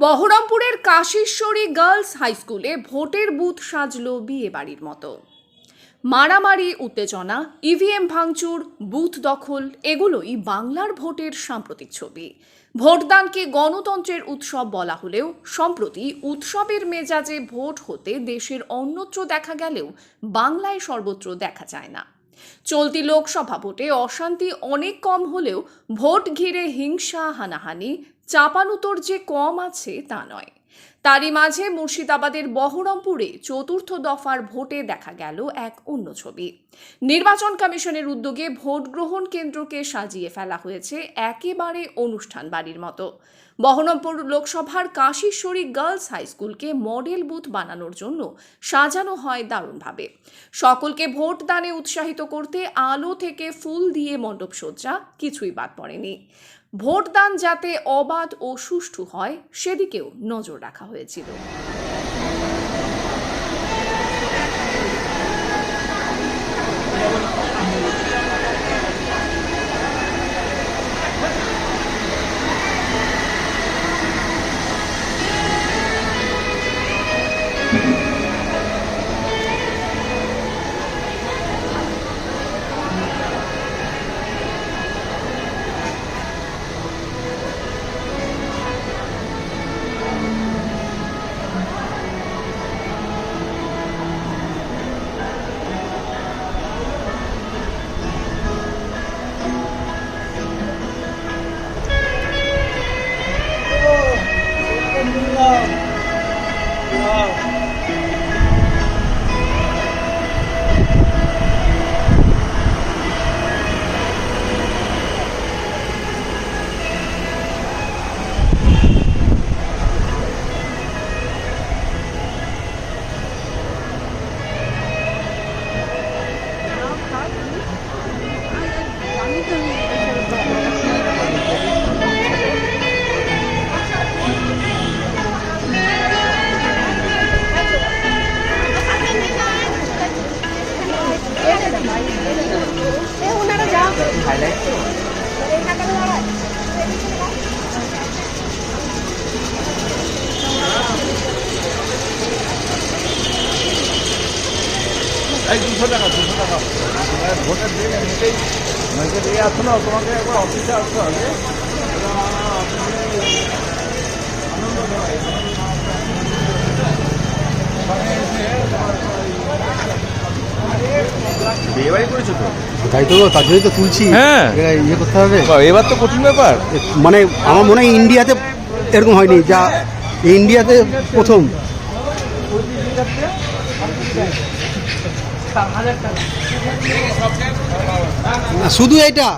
বহরমপুরের Kashiswari girls high স্কুলে ভোটের বুথ সাজল বিয়ে বাড়ির মতো। মারামারি, উত্তেজনা, ইভিএম ভাঙচুর, বুথ দখল, এগুলোই বাংলার ভোটের সাম্প্রতিক ছবি। ভোটদানকে গণতন্ত্রের উৎসব বলা হলেও সম্প্রতি উৎসবের মেজাজে ভোট হতে দেশের অন্যত্র দেখা গেলেও বাংলায় সর্বত্র দেখা যায় না। চলতি লোকসভা ভোটে অশান্তি অনেক কম হলেও ভোট ঘিরে হিংসা, হানাহানি চাপানুতর যে কম আছে তা নয়। তারই মাঝে মুর্শিদাবাদের বহরমপুরে চতুর্থ দফার ভোটে দেখা গেল এক অন্য ছবি। নির্বাচন কমিশনের উদ্যোগে ভোট গ্রহণ কেন্দ্রকে সাজিয়ে ফেলা হয়েছে একেবারে অনুষ্ঠান বাড়ির মতো। বহরমপুর লোকসভার কাশীশ্বরী গার্লস হাই স্কুলকে মডেল বুথ বানানোর জন্য সাজানো হয় দারুণভাবে। সকলকে ভোট দানে উৎসাহিত করতে আলো থেকে ফুল দিয়ে মণ্ডপ সজ্জা কিছুই বাদ পড়েনি। ভোটদান যাতে অবাধ ও সুষ্ঠু হয়, সেদিকেও নজর রাখা হয়েছিল। এই দুশো টাকা দুশো টাকা। ভোটের দিন এমনিতেই মেয়েকে দিয়ে আসছো না তোমাকে একবার অফিসে আসতে হবে। বিয়ে করেছ তো? তাই তো তার জন্যই তো তুলছি। হ্যাঁ। ইয়ে করতে হবে। এবার তো কঠিন ব্যাপার। মানে আমার মনে হয় ইন্ডিয়াতে এরকম হয়নি যা ইন্ডিয়াতে প্রথম। না, শুধু এটা।